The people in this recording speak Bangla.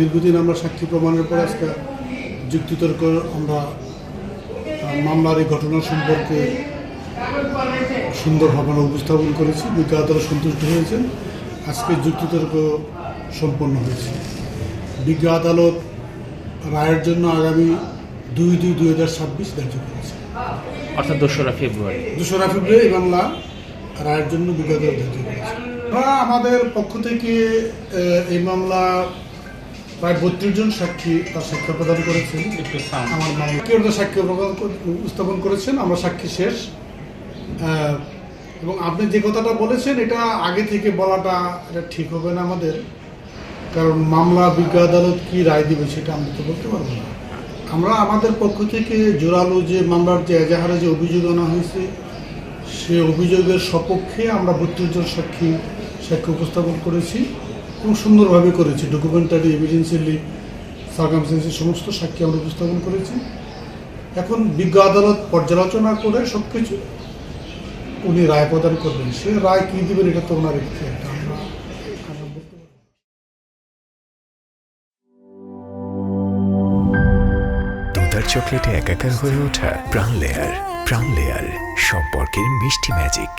দীর্ঘদিন আমরা সাক্ষী প্রমাণের পর আজকে যুক্তিতর্ক আমরা মামলার এই ঘটনা সম্পর্কে সুন্দরভাবে আমরা উপস্থাপন করেছি বিজ্ঞ আদালত সন্তুষ্ট হয়েছেন। আজকে যুক্তিতর্ক সম্পন্ন হয়েছে। বিজ্ঞ আদালত রায়ের জন্য আগামী দুই দুই দুই হাজার ছাব্বিশ ধার্য করেছে। অর্থাৎ দোসরা ফেব্রুয়ারি। দোসরা ফেব্রুয়ারি এই মামলা রায়ের জন্য বিজ্ঞ আদালত ধার্য করেছে। আমাদের পক্ষ থেকে এই মামলা প্রায় বত্রিশ জন সাক্ষী তার সাক্ষ্য প্রদান করেছেন। আমার মামলা সাক্ষ্য উপস্থাপন করেছেন আমরা সাক্ষী শেষ। এবং আপনি যে কথাটা বলেছেন এটা আগে থেকে বলাটা এটা ঠিক হবে না আমাদের। কারণ মামলা বিজ্ঞ আদালত কি রায় দিবে সেটা আমরা তো বলতে পারব না। আমরা আমাদের পক্ষ থেকে জোরালো যে মামলার যে এজাহারে যে অভিযোগ আনা হয়েছে সে অভিযোগের সপক্ষে আমরা বত্রিশ জন সাক্ষী সাক্ষ্য উপস্থাপন করেছি। এবং সুন্দরভাবে করেছি। ডকুমেন্টারি এভিডেন্সিয়ালি সার্কামস্টেন্সের সমস্ত সাক্ষী আমরা উপস্থাপন করেছি। এখন বিজ্ঞ আদালত পর্যালোচনা করে সব কিছু উনি রায় প্রদান করবেন। সে রায় কী দেবেন এটা তো ওনার ইচ্ছে। চকলেটে একাকার হয়ে ওঠা প্রাণ লেয়ার। প্রাণ লেয়ার, সম্পর্কের মিষ্টি ম্যাজিক